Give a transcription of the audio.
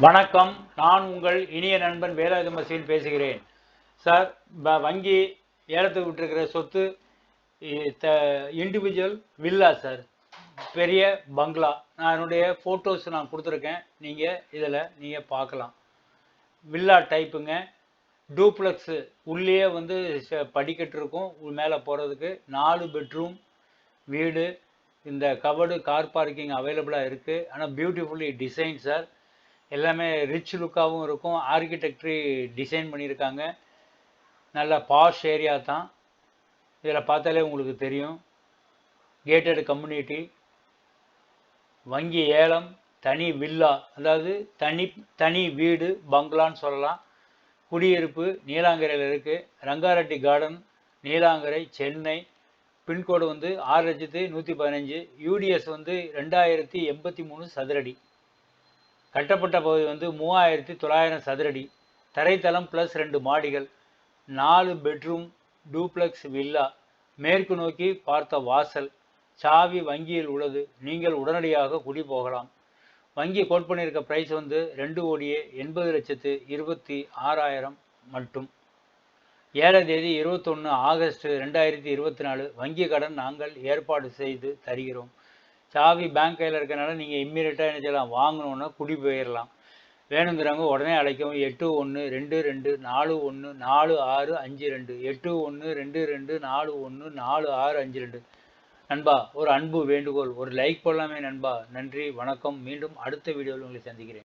வணக்கம். நான் உங்கள் இனிய நண்பன் வேலாயுதம் மசீல் பேசுகிறேன். சார் வங்கி ஏலத்துக்கு விட்டுருக்கிற சொத்து இண்டிவிஜுவல் வில்லா சார். பெரிய பங்களா. நான் என்னுடைய ஃபோட்டோஸ் நான் கொடுத்துருக்கேன். நீங்கள் இதில் நீங்கள் பார்க்கலாம். வில்லா டைப்புங்க டூப்ளெக்ஸு உள்ளேயே வந்து ச- படிக்கட்டு இருக்கும். மேலே போகிறதுக்கு நாலு பெட்ரூம் வீடு. இந்த கவர்டு கார் பார்க்கிங் அவைலபிளாக இருக்குது ஆனால் பியூட்டிஃபுல்லி டிசைன் சார். எல்லாமே ரிச் லுக்காகவும் இருக்கும். ஆர்கிடெக்டரி டிசைன் பண்ணியிருக்காங்க. நல்ல பாஷ் ஏரியா தான். இதில் பார்த்தாலே உங்களுக்கு தெரியும். கேட்டட் கம்யூனிட்டி வங்கி ஏலம் தனி வில்லா அதாவது தனி தனி வீடு பங்களான்னு சொல்லலாம். குடியிருப்பு நீலாங்கரையில் இருக்குது Rangareddy garden Neelankarai Chennai. Pin code வந்து ஆறு லட்சத்து நூற்றி பதினஞ்சு. யூடிஎஸ் வந்து ரெண்டாயிரத்தி எண்பத்தி மூணு சதுரடி. கட்டப்பட்ட பகுதி வந்து மூவாயிரத்தி தொள்ளாயிரம் சதுரடி. தரைத்தளம் ப்ளஸ் ரெண்டு மாடிகள் நாலு பெட்ரூம் டூப்ளெக்ஸ் வில்லா மேற்கு நோக்கி பார்த்த வாசல் சாவி வங்கியில் உள்ளது. நீங்கள் உடனடியாக குடி போகலாம். வங்கி கோட் பண்ணியிருக்க ப்ரைஸ் வந்து ரெண்டு கோடியே எண்பது லட்சத்து இருபத்தி ஆறாயிரம் மட்டும். ஏழாம் தேதி இருபத்தொன்று ஆகஸ்ட் ரெண்டாயிரத்தி இருபத்தி நாலு வங்கி கடன் நாங்கள் ஏற்பாடு செய்து தருகிறோம். சாவி பேங்க் கையில் இருக்கனால நீங்கள் இம்மீடியட்டாக என்ன செய்யலாம்? வாங்கணுன்னா குடி போயிடலாம் வேணுங்கிறவங்க உடனே அழைக்கவும் எட்டு ஒன்று ரெண்டு ரெண்டு நாலு ஒன்று நாலு ஆறு அஞ்சு ரெண்டு. எட்டு ஒன்று ரெண்டு ரெண்டு நாலு ஒன்று நாலு ஆறு அஞ்சு ரெண்டு. நண்பா ஒரு அன்பு வேண்டுகோள் ஒரு லைக் போடலாமே நண்பா. நன்றி வணக்கம். மீண்டும் அடுத்த வீடியோவில் உங்களை சந்திக்கிறேன்.